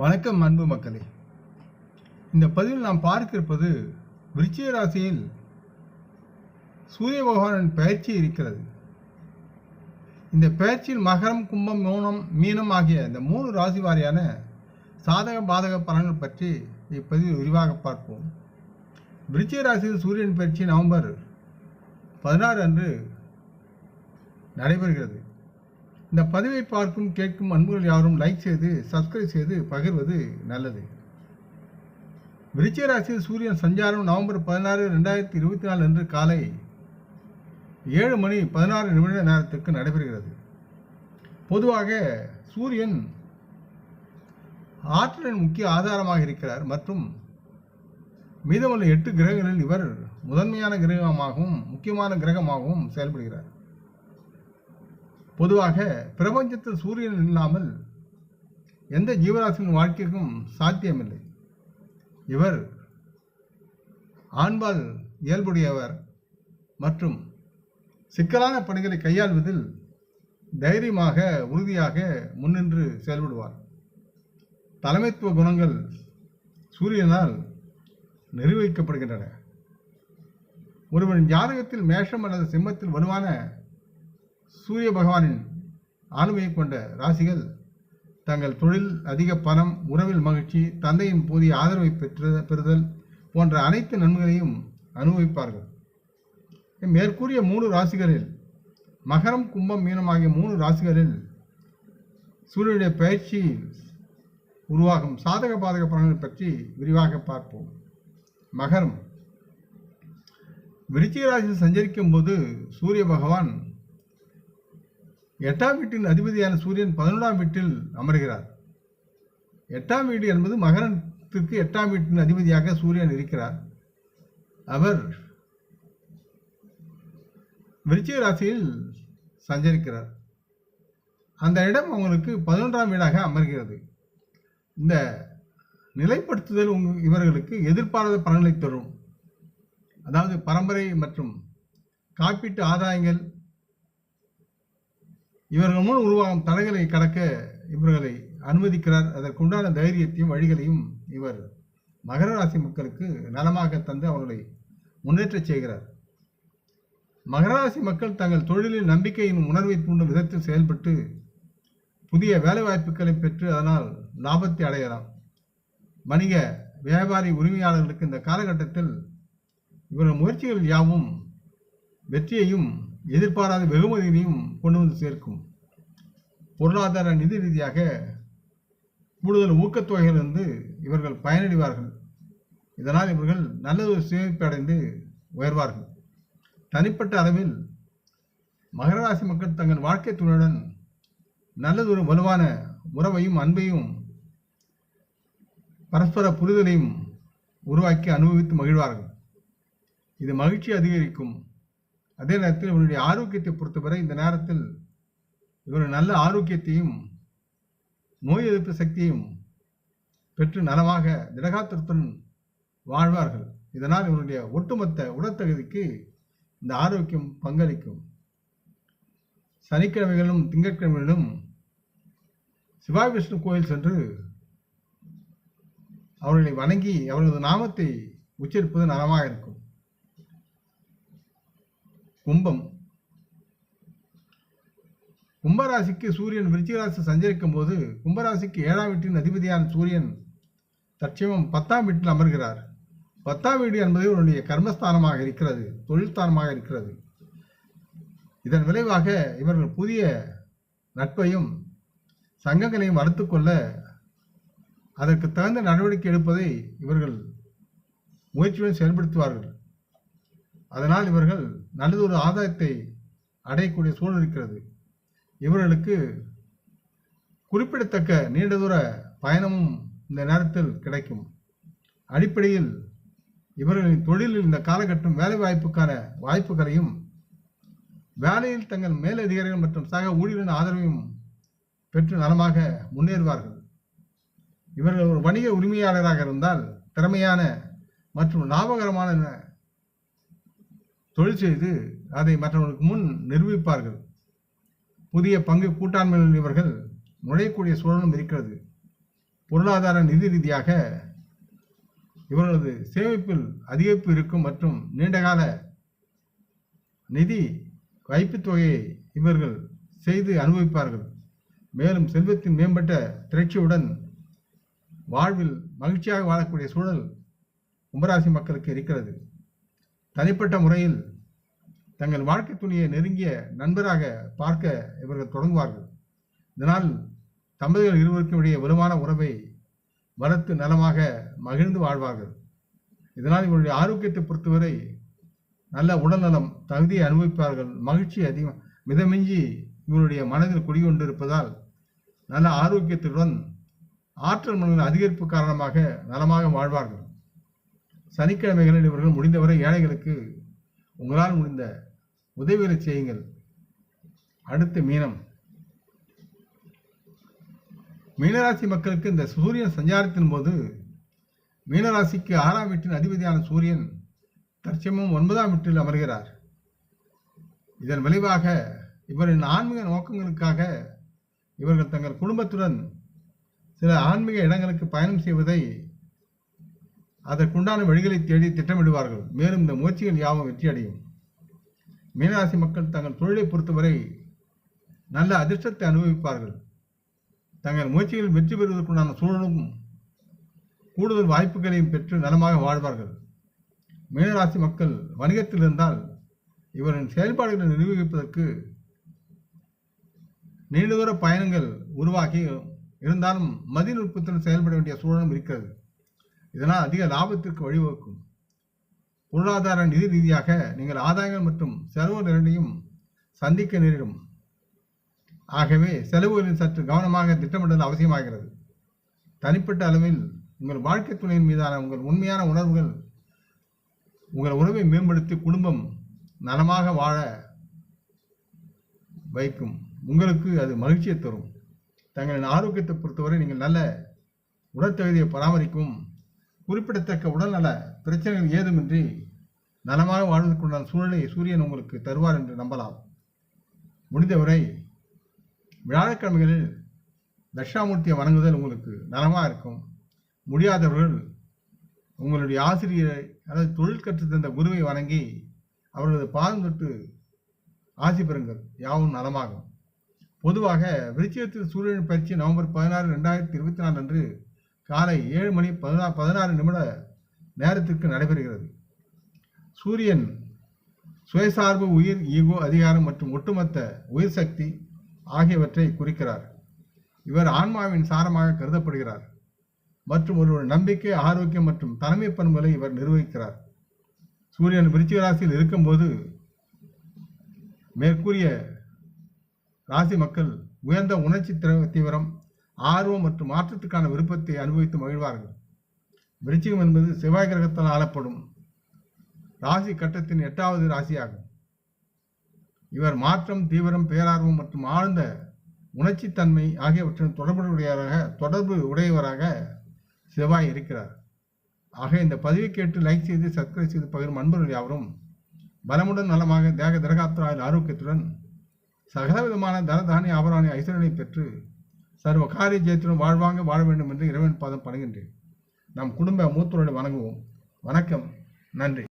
வணக்கம் அன்பு மக்களே. இந்த பதிவில் நாம் பார்க்கிருப்பது விருச்சிக ராசியில் சூரிய பகவானின் பயிற்சி இருக்கிறது. இந்த பயிற்சியில் மகரம் கும்பம் மௌனம் மீனம் ஆகிய இந்த மூணு ராசி வாரியான சாதக பாதக பலன்கள் பற்றி இப்பதிவில் விரிவாக பார்ப்போம். விருச்சிக ராசியில் சூரியன் பயிற்சி நவம்பர் பதினாறு அன்று நடைபெறுகிறது. இந்த பதிவை பார்க்கும் கேட்கும் அன்புகள் யாரும் லைக் செய்து சப்ஸ்கிரைப் செய்து பகிர்வது நல்லது. விருச்சிகராசியில் சூரியன் சஞ்சாரம் நவம்பர் பதினாறு ரெண்டாயிரத்தி இருபத்தி நாலு அன்று காலை ஏழு மணி பதினாறு நிமிட நேரத்துக்கு நடைபெறுகிறது. பொதுவாக சூரியன் ஆற்றலின் முக்கிய ஆதாரமாக இருக்கிறார் மற்றும் மீதமுள்ள எட்டு கிரகங்களில் இவர் முதன்மையான கிரகமாகவும் முக்கியமான கிரகமாகவும் செயல்படுகிறார். பொதுவாக பிரபஞ்சத்தில் சூரியன் இல்லாமல் எந்த ஜீவராசியின் வாழ்க்கைக்கும் சாத்தியமில்லை. இவர் ஆண்பால் இயல்புடையவர் மற்றும் சிக்கலான பணிகளை கையாள்வதில் தைரியமாக உறுதியாக முன்னின்று செயல்படுவார். தலைமைத்துவ குணங்கள் சூரியனால் நிர்வகிக்கப்படுகின்றன. ஒருவன் ஜாதகத்தில் மேஷம் அல்லது சிம்மத்தில் வலுவான சூரிய பகவானின் ஆளுமையை கொண்ட ராசிகள் தங்கள் தொழில் அதிக பணம் உறவில் மகிழ்ச்சி தந்தையின் போதிய ஆதரவை பெற்று பெறுதல் போன்ற அனைத்து நன்மைகளையும் அனுபவிப்பார்கள். மேற்கூறிய மூணு ராசிகளில் மகரம் கும்பம் மீனம் ஆகிய மூணு ராசிகளில் சூரியனுடைய பயிற்சி உருவாகும். சாதக பாதக பலன்கள் பற்றி விரிவாக பார்ப்போம். மகரம். விருச்சிக ராசியில் சஞ்சரிக்கும் போது சூரிய பகவான் எட்டாம் வீட்டின் அதிபதியான சூரியன் பதினொன்றாம் வீட்டில் அமர்கிறார். எட்டாம் வீடு என்பது மகரத்திற்கு எட்டாம் வீட்டின் அதிபதியாக சூரியன் இருக்கிறார். அவர் விருச்சிக ராசியில் சஞ்சரிக்கிறார். அந்த இடம் அவங்களுக்கு பதினொன்றாம் வீடாக அமர்கிறது. இந்த நிலைப்படுத்துதல் உங் இவர்களுக்கு எதிர்பாராத பலன்களை தரும். அதாவது பரம்பரை மற்றும் காப்பீட்டு ஆதாயங்கள் இவர்கள் முன் உருவாகும் தடைகளை கடக்க இவர்களை அனுமதிக்கிறார். அதற்குண்டான தைரியத்தையும் வழிகளையும் இவர் மகர ராசி மக்களுக்கு நலமாக தந்து அவர்களை முன்னேற்றச் செய்கிறார். மகர ராசி மக்கள் தங்கள் தொழிலில் நம்பிக்கையின் உணர்வை தூண்டும் விதத்தில் செயல்பட்டு புதிய வேலைவாய்ப்புகளை பெற்று அதனால் லாபத்தை அடையலாம். வணிக வியாபாரி உரிமையாளர்களுக்கு இந்த காலகட்டத்தில் இவர்கள் முயற்சிகள் யாவும் வெற்றியையும் எதிர்பாராத வெகுமதியையும் கொண்டு வந்து சேர்க்கும். பொருளாதார நிதி ரீதியாக கூடுதல் ஊக்கத்தொகையிலிருந்து இவர்கள் பயனடைவார்கள். இதனால் இவர்கள் நல்லதொரு சேமிப்பு அடைந்து உயர்வார்கள். தனிப்பட்ட அளவில் மகர ராசி மக்கள் தங்கள் வாழ்க்கை துணையுடன் நல்லதொரு வலுவான உறவையும் அன்பையும் பரஸ்பர புரிதலையும் உருவாக்கி அனுபவித்து மகிழ்வார்கள். இது மகிழ்ச்சி அதிகரிக்கும் அதே நேரத்தில் இவனுடைய ஆரோக்கியத்தை பொறுத்தவரை இந்த நேரத்தில் இவர் நல்ல ஆரோக்கியத்தையும் நோய் எதிர்ப்பு சக்தியையும் பெற்று நலமாக திடகாத்திரத்துடன் வாழ்வார்கள். இதனால் இவருடைய ஒட்டுமொத்த உடற்தகுதிக்கு இந்த ஆரோக்கியம் பங்களிக்கும். சனிக்கிழமைகளிலும் திங்கட்கிழமைகளிலும் சிவாய் விஷ்ணு கோயில் சென்று அவர்களை வணங்கி அவர்களது நாமத்தை உச்சரிப்பது நலமாக இருக்கும். கும்பம். கும்பராசிக்கு சூரியன் விருச்சிக ராசி சஞ்சரிக்கும் போது கும்பராசிக்கு ஏழாம் வீட்டின் அதிபதியான சூரியன் தற்சமயம் பத்தாம் வீட்டில் அமர்கிறார். பத்தாம் வீடு என்பது உன்னுடைய கர்மஸ்தானமாக இருக்கிறது தொழில்ஸ்தானமாக இருக்கிறது. இதன் விளைவாக இவர்கள் புதிய நட்பையும் சங்கங்களையும் வளர்த்துக்கொள்ள அதற்கு தகுந்த நடவடிக்கை எடுப்பதை இவர்கள் முயற்சியுடன் செயல்படுத்துவார்கள். அதனால் இவர்கள் நல்லதொரு ஆதாயத்தை அடையக்கூடிய சூழல் இருக்கிறது. இவர்களுக்கு குறிப்பிடத்தக்க நீண்ட தூர பயணமும் இந்த நேரத்தில் கிடைக்கும். அடிப்படையில் இவர்களின் தொழிலில் இந்த காலகட்டம் வேலை வாய்ப்புக்கான வாய்ப்புகளையும் வேலையில் தங்கள் மேலதிகாரிகள் மற்றும் சக ஊழியர்களின் ஆதரவையும் பெற்று நலமாக முன்னேறுவார்கள். இவர்கள் ஒரு வணிக உரிமையாளராக இருந்தால் திறமையான மற்றும் லாபகரமான தொழில் செய்து அதை மற்றவர்களுக்கு முன் நிரூபிப்பார்கள். புதிய பங்கு கூட்டாண்மையில் இவர்கள் நுழையக்கூடிய சூழலும் இருக்கிறது. பொருளாதார நிதி ரீதியாக இவர்களது சேமிப்பில் அதிகரிப்பு இருக்கும் மற்றும் நீண்டகால நிதி வைப்புத் தொகையை இவர்கள் செய்து அனுபவிப்பார்கள். மேலும் செல்வத்தின் மேம்பட்ட திரட்சியுடன் வாழ்வில் மகிழ்ச்சியாக வாழக்கூடிய சூழல் கும்பராசி மக்களுக்கு இருக்கிறது. தனிப்பட்ட முறையில் தங்கள் வாழ்க்கை துணையை நெருங்கிய நண்பராக பார்க்க இவர்கள் தொடங்குவார்கள். இதனால் தம்பதிகள் இருவருக்கும் இடையே வலுவான உறவை வளர்த்து நலமாக மகிழ்ந்து வாழ்வார்கள். இதனால் இவருடைய ஆரோக்கியத்தை பொறுத்தவரை நல்ல உடல்நலம் தகுதியை அனுபவிப்பார்கள் மகிழ்ச்சி அதிகம் மிதமிஞ்சி இவருடைய மனதில் குடிகொண்டிருப்பதால் நல்ல ஆரோக்கியத்துடன் ஆற்றல் மனதின் அதிகரிப்பு காரணமாக நலமாக வாழ்வார்கள். சனிக்கிழமைகளில் இவர்கள் முடிந்தவரை ஏழைகளுக்கு உங்களால் முடிந்த உதவிகளை செய்யுங்கள். அடுத்து மீனம். மீனராசி மக்களுக்கு இந்த சூரியன் சஞ்சாரத்தின் போது மீனராசிக்கு ஆறாம் வீட்டின் அதிபதியான சூரியன் தற்சமயம் ஒன்பதாம் வீட்டில் அமர்கிறார். இதன் விளைவாக இவரின் ஆன்மீக நோக்கங்களுக்காக இவர்கள் தங்கள் குடும்பத்துடன் சில ஆன்மீக இடங்களுக்கு பயணம் செய்வதை அதற்குண்டான வழிகளை தேடி திட்டமிடுவார்கள். மேலும் இந்த முயற்சிகள் யாவும் வெற்றியடையும். மீனராசி மக்கள் தங்கள் தொழிலை பொறுத்தவரை நல்ல அதிர்ஷ்டத்தை அனுபவிப்பார்கள். தங்கள் முயற்சிகளில் வெற்றி பெறுவதற்குண்டான சூழலும் கூடுதல் வாய்ப்புகளையும் பெற்று நலமாக வாழ்வார்கள். மீனராசி மக்கள் வணிகத்தில் இருந்தால் இவரின் செயல்பாடுகளை நிர்வகிப்பதற்கு நீண்டதூர பயணங்கள் உருவாகி இருந்தாலும் மதிநுட்பத்துடன் செயல்பட வேண்டிய சூழலும் இருக்கிறது. இதனால் அதிக லாபத்திற்கு வழிவகுக்கும். பொருளாதார நிதி ரீதியாக நீங்கள் ஆதாயங்கள் மற்றும் செலவு இரண்டையும் சந்திக்க நேரிடும். ஆகவே செலவுகளில் சற்று கவனமாக திட்டமிடல் அவசியமாகிறது. தனிப்பட்ட அளவில் உங்கள் வாழ்க்கை துணையின் மீதான உங்கள் உண்மையான உணர்வுகள் உங்கள் உறவை மேம்படுத்தி குடும்பம் நலமாக வாழ வைக்கும். உங்களுக்கு அது மகிழ்ச்சியை தரும். தங்களின் ஆரோக்கியத்தை பொறுத்தவரை நீங்கள் நல்ல உடற்தகுதியை பராமரிக்கும் குறிப்பிடத்தக்க உடல்நல பிரச்சனைகள் ஏதுமின்றி நலமாக வாழ்வதற்குண்டான சூழலை சூரியன் உங்களுக்கு தருவார் என்று நம்பலாம். முடிந்தவரை வியாழக்கிழமைகளில் தட்சாமூர்த்தியை வணங்குதல் உங்களுக்கு நலமாக இருக்கும். முடியாதவர்கள் உங்களுடைய ஆசிரியரை அல்லது தொழில் கற்று தந்த குருவை வணங்கி அவர்களது பாதம் தொட்டு ஆசி பெறுங்கள். யாவும் நலமாகும். பொதுவாக விருச்சிகத்தில் சூரியன் பயிற்சி நவம்பர் பதினாறு ரெண்டாயிரத்தி இருபத்தி நாலு அன்று காலை ஏழு மணி பதினா பதினாறு நிமிட நேரத்திற்கு நடைபெறுகிறது. சூரியன் சுயசார்பு உயிர் ஈகோ அதிகாரம் மற்றும் ஒட்டுமொத்த உயிர் சக்தி ஆகியவற்றை குறிக்கிறார். இவர் ஆன்மாவின் சாரமாக கருதப்படுகிறார் மற்றும் ஒருவர் நம்பிக்கை ஆரோக்கியம் மற்றும் தலைமை பண்புகளை இவர் நிர்வகிக்கிறார். சூரியன் விருச்சிக ராசியில் இருக்கும்போது மேற்கூறிய ராசி மக்கள் உயர்ந்த உணர்ச்சி திர- தீவிரம் ஆர்வம் மற்றும் மாற்றத்துக்கான விருப்பத்தை அனுபவித்து மகிழ்வார்கள். விருச்சிகம் என்பது செவ்வாய் கிரகத்தால் ஆளப்படும் ராசி கட்டத்தின் எட்டாவது ராசியாகும். இவர் மாற்றம் தீவிரம் பேரார்வம் மற்றும் ஆழ்ந்த உணர்ச்சித்தன்மை ஆகியவற்றின் தொடர்புடையவராக தொடர்பு உடையவராக செவ்வாய் இருக்கிறார். ஆக இந்த பதிவை கேட்டு லைக் செய்து சப்ஸ்கிரைப் செய்து பகிரும் அன்பர்கள் யாவரும் பலமுடன் நலமாக தேக திரகாத்திராயில் ஆரோக்கியத்துடன் சகலவிதமான தனதானி ஆபராணி ஐஸ்வரனை பெற்று சர்வ காரிய ஜெயத்திலும் வாழ்வாங்க வாழ வேண்டும் என்று இறைவன் பாதம் பணிகின்றேன். நம் குடும்ப மூத்தோரோடு வணங்குவோம். வணக்கம். நன்றி.